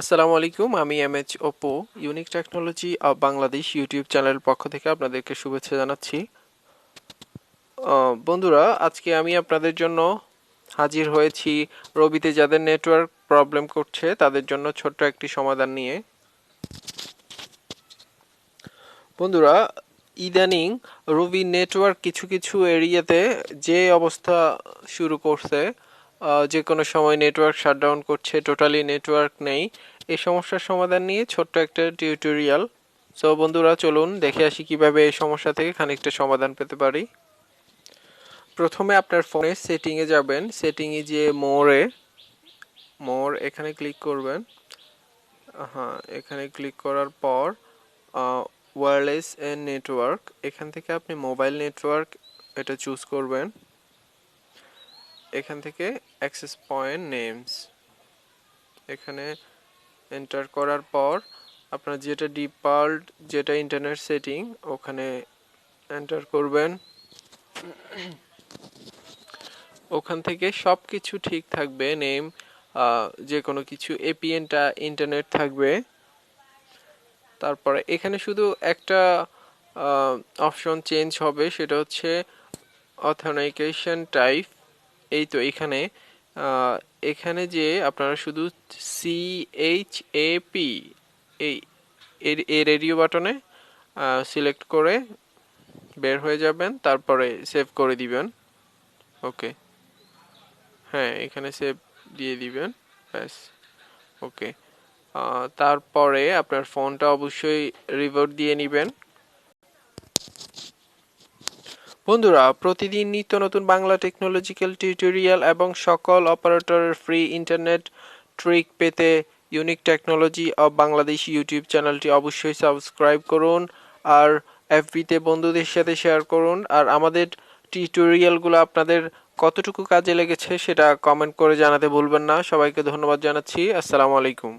আসসালামু আলাইকুম, আমি M H Oppo unique technology of Bangladesh YouTube চ্যানেলের পক্ষ থেকে আপনাদেরকে শুভেচ্ছা জানাচ্ছি। বন্ধুরা, আজকে আমি আপনাদের জন্য হাজির হয়েছি রবিতে যাদের নেটওয়ার্ক প্রবলেম করছে, তাদের জন্য ছোট্ট একটি সমাধান নিয়ে। বন্ধুরা, ইদানিং রবি নেটওয়ার্ক কিছু কিছু এরিয়াতে যে অবস্থা শুরু করছে যে কোনো সময় নেটওয়ার্ক শাটডাউন করছে টোটালি নেটওয়ার্ক নেই। এই সমস্যার সমাধান নিয়ে ছোট্ট একটা টিউটোরিয়াল সো বন্ধুরা, চলুন দেখে আসি কীভাবে এই সমস্যা থেকে খানিকটা সমাধান পেতে পারি। প্রথমে আপনার ফোনে সেটিংয়ে যাবেন। সেটিংয়ে যে মোরে মোর এখানে ক্লিক করবেন। হ্যাঁ এখানে ক্লিক করার পর ওয়্যারলেস এন্ড নেটওয়ার্ক এখান থেকে আপনি মোবাইল নেটওয়ার্ক এটা চুজ করবেন। এখান থেকে অ্যাক্সেস পয়েন্ট নেমস এখানে এন্টার করার পর আপনার যেটা ডিফল্ট যেটা ইন্টারনেট সেটিং ওখানে এন্টার করবেন। ওখান থেকে সব কিছু ঠিক থাকবে নেম যে কোনো কিছু এপিএনটা ইন্টারনেট থাকবে। তারপরে এখানে শুধু একটা অপশন চেঞ্জ হবে, সেটা হচ্ছে অথেন্টিকেশন টাইপ এই তো এখানে এখানে যে আপনারা শুধু সি এইচ এ পি এই এই রেডিও বাটনে সিলেক্ট করে বের হয়ে যাবেন, তারপরে সেভ করে দিবেন। ওকে। হ্যাঁ এখানে সেভ দিয়ে দিবেন, ব্যাস। ওকে। তারপরে আপনার ফোনটা অবশ্যই রিভার্ট দিয়ে নেবেন। বন্ধুরা, প্রতিদিন নিত্য নতুন বাংলা টেকনোলজিক্যাল টিউটোরিয়াল এবং সকল অপারেটরের ফ্রি ইন্টারনেট ট্রিক পেতে unique technology of Bangladesh YouTube চ্যানেলটি অবশ্যই সাবস্ক্রাইব করুন আর এফবিতে বন্ধুদের সাথে শেয়ার করুন। আর আমাদের টিউটোরিয়ালগুলো আপনাদের কতটুকু কাজে লেগেছে সেটা কমেন্ট করে জানাতে ভুলবেন না। সবাইকে ধন্যবাদ জানাচ্ছি। আসসালামু আলাইকুম।